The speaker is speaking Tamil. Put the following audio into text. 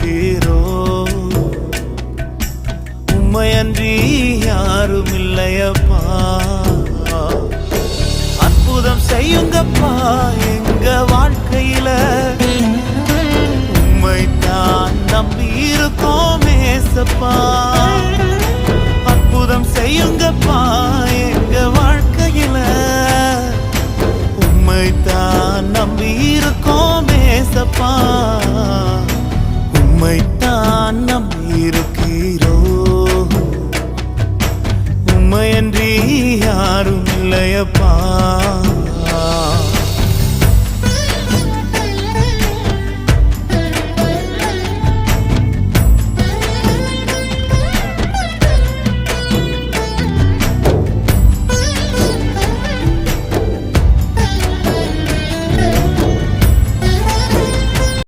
இருக்கிறோ உண்மையன்றி யாரும் இல்லையப்பா அற்புதம் செய்யுங்கப்பா எங்க வாழ்க்கையில. உண்மை தான் நம்பி இருக்கோம் ஏசப்பா. அற்புதம் செய்யுங்கப்பா எங்க வாழ்க்கையில. உண்மை தான் நம்பி இருக்கோம் ஏசப்பா. உம்மைத்தான் நம்பி இருக்கிறோ உம்மையன்றி யாரும் இல்லையப்பா.